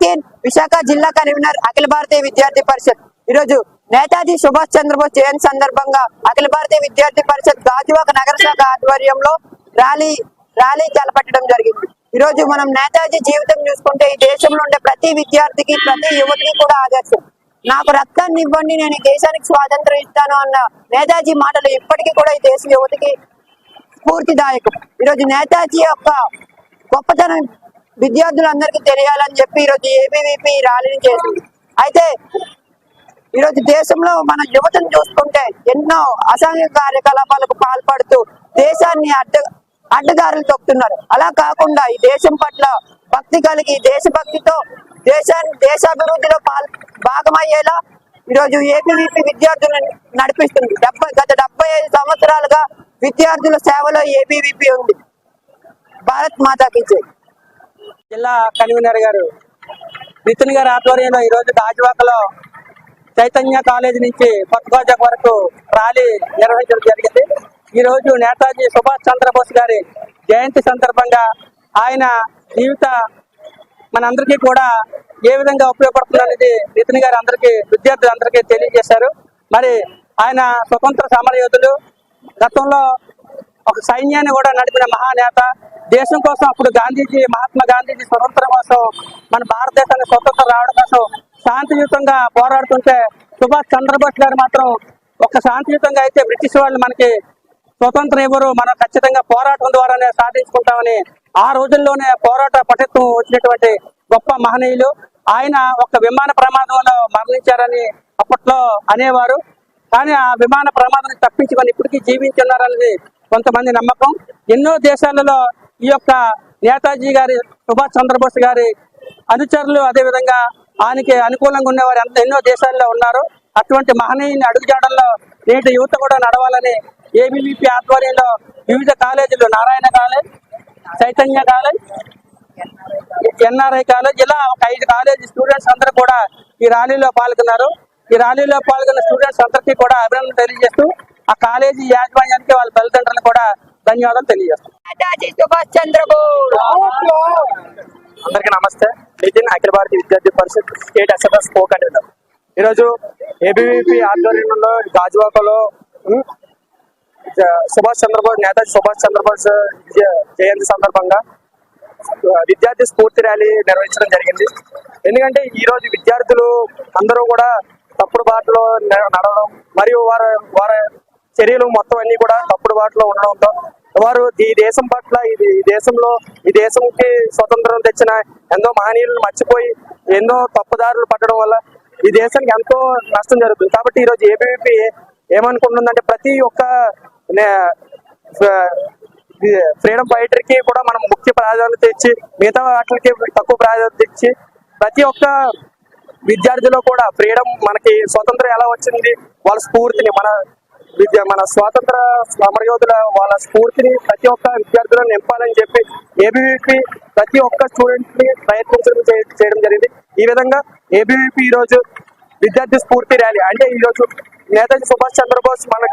నకీర్ విశాఖ జిల్లా కన్వీనర్ అఖిల భారతీయ విద్యార్థి పరిషత్. ఈరోజు నేతాజీ సుభాష్ చంద్రబోస్ జయంతి సందర్భంగా అఖిల భారతీయ విద్యార్థి పరిషత్ గాజువాక నగర శాఖ ఆధ్వర్యంలో ర్యాలీ ర్యాలీ చేపట్టడం జరిగింది. ఈ రోజు మనం నేతాజీ జీవితం చూసుకుంటే ఈ దేశంలో ఉండే ప్రతి విద్యార్థికి ప్రతి యువతికి కూడా ఆదర్శం. నాకు రక్తాన్ని ఇవ్వండి నేను ఈ దేశానికి స్వాతంత్రం ఇస్తాను అన్న నేతాజీ మాటలు ఇప్పటికీ కూడా ఈ దేశ యువతికి స్ఫూర్తిదాయకం. ఈరోజు నేతాజీ యొక్క గొప్పతనం విద్యార్థులందరికీ తెలియాలని చెప్పి ఈరోజు ఏబీవీపీ ర్యాలీని చేసింది. అయితే ఈరోజు దేశంలో మన యువతను చూసుకుంటే ఎన్నో అసాంఘిక కార్యకలాపాలకు పాల్పడుతూ దేశాన్ని అడ్డ అడ్డదారులు తొక్కుతున్నారు. అలా కాకుండా ఈ దేశం పట్ల భక్తి కలిగి దేశభక్తితో దేశాన్ని దేశాభివృద్ధిలో పాల్ భాగమయ్యేలా ఈరోజు ఏపీవీపీ విద్యార్థులను నడిపిస్తుంది. డెబ్బై గత డెబ్బై ఐదు సంవత్సరాలుగా విద్యార్థుల సేవలో ఏబీవీపీ ఉంది. భారత్ మాతాకి జిల్లా కన్వీనర్ గారు నితిన్ గారి ఆధ్వర్యంలో ఈ రోజు గాజువాకలో చైతన్య కాలేజీ నుంచి కొత్తగోజాక వరకు ర్యాలీ నిర్వహించడం జరిగింది. ఈ రోజు నేతాజీ సుభాష్ చంద్రబోస్ గారి జయంతి సందర్భంగా ఆయన జీవిత మనందరికీ కూడా ఏ విధంగా ఉపయోగపడుతుంది అనేది నితిన్ గారు అందరికీ విద్యార్థులందరికీ తెలియజేశారు. మరి ఆయన స్వతంత్ర సమరయోధులు గతంలో ఒక సైన్యాన్ని కూడా నడిపిన మహానేత. దేశం కోసం అప్పుడు గాంధీజీ మహాత్మా గాంధీజీ స్వతంత్రం కోసం మన భారతదేశానికి స్వతంత్రం రావడం కోసం శాంతియుతంగా పోరాడుతుంటే సుభాష్ చంద్రబోస్ గారు మాత్రం ఒక శాంతియుతంగా అయితే బ్రిటిష్ వాళ్ళు మనకి స్వతంత్రం ఇవ్వరు. మనం ఖచ్చితంగా పోరాటం ద్వారానే సాధించుకుంటామని ఆ రోజుల్లోనే పోరాట పటిత్వం వచ్చినటువంటి గొప్ప మహనీయులు. ఆయన ఒక విమాన ప్రమాదంలో మరణించారని అప్పట్లో అనేవారు. కానీ ఆ విమాన ప్రమాదాన్ని తప్పించుకొని ఇప్పటికీ జీవించున్నారనేది కొంతమంది నమ్మకం. ఎన్నో దేశాలలో ఈ యొక్క నేతాజీ గారి సుభాష్ చంద్రబోస్ గారి అనుచరులు అదే విధంగా ఆయనకి అనుకూలంగా ఉండేవారు ఎంత ఎన్నో దేశాల్లో ఉన్నారు. అటువంటి మహనీయుని అడుగుజాడల్లో నేటి యువత కూడా నడవాలని ఏబీవీపీ ఆధ్వర్యంలో వివిధ కాలేజీలు Narayana college Chaitanya college NRI college ఇలా ఒక ఐదు కాలేజీ స్టూడెంట్స్ అందరూ కూడా ఈ ర్యాలీలో పాల్గొన్నారు. ఈ ర్యాలీలో పాల్గొన్న స్టూడెంట్స్ అందరికీ కూడా అభినందన తెలియజేస్తూ ఆ కాలేజీ యాజమాన్యానికి వాళ్ళ తల్లిదండ్రులకు కూడా ధన్యవాదాలు తెలియజేస్తాం. నేతాజీ సుభాష్ చంద్రబోస్. అందరికీ నమస్తే. Nitin Akhil Bharatiya Vidyarthi Parishad state co convener ఈరోజు ఏబీవీపీ ఆధ్వర్యంలో గాజువాకలో సుభాష్ చంద్రబోస్ నేతాజీ సుభాష్ చంద్రబోస్ జయంతి సందర్భంగా విద్యార్థి స్ఫూర్తి ర్యాలీ నిర్వహించడం జరిగింది. ఎందుకంటే ఈ రోజు విద్యార్థులు అందరూ కూడా తప్పుడు బాటలో నడవడం మరియు వారి వారి చర్యలు మొత్తం అన్ని కూడా తప్పుడు బాటలో ఉండడంతో వారు ఈ దేశం పట్ల ఇది ఈ దేశంలో ఈ దేశంకి స్వతంత్రం తెచ్చిన ఎంతో మహనీయులను మర్చిపోయి ఎన్నో తప్పుదారులు పట్టడం వల్ల ఈ దేశానికి ఎంతో నష్టం జరుగుతుంది. కాబట్టి ఈరోజు ఏబీవీపీ ఏమనుకుంటుందంటే ప్రతి ఒక్క ఫ్రీడమ్ ఫైటర్కి కూడా మనం ముఖ్య ప్రాధాన్యత ఇచ్చి మిగతా వాటికి తక్కువ ప్రాధాన్యత ఇచ్చి ప్రతి ఒక్క విద్యార్థిలో కూడా ఫ్రీడమ్ మనకి స్వతంత్రం ఎలా వచ్చింది వాళ్ళ స్ఫూర్తిని మన విద్య మన స్వాతంత్ర సమరయోధుల వాళ్ళ స్ఫూర్తిని ప్రతి ఒక్క విద్యార్థులను నింపాలని చెప్పి ఏబీవీపీ ప్రతి ఒక్క స్టూడెంట్ని ప్రయత్నించడం చేయడం జరిగింది. ఈ విధంగా ఏబీవీపీ ఈ రోజు విద్యార్థి స్ఫూర్తి ర్యాలీ. అంటే ఈ రోజు నేతాజీ సుభాష్ చంద్రబోస్ మన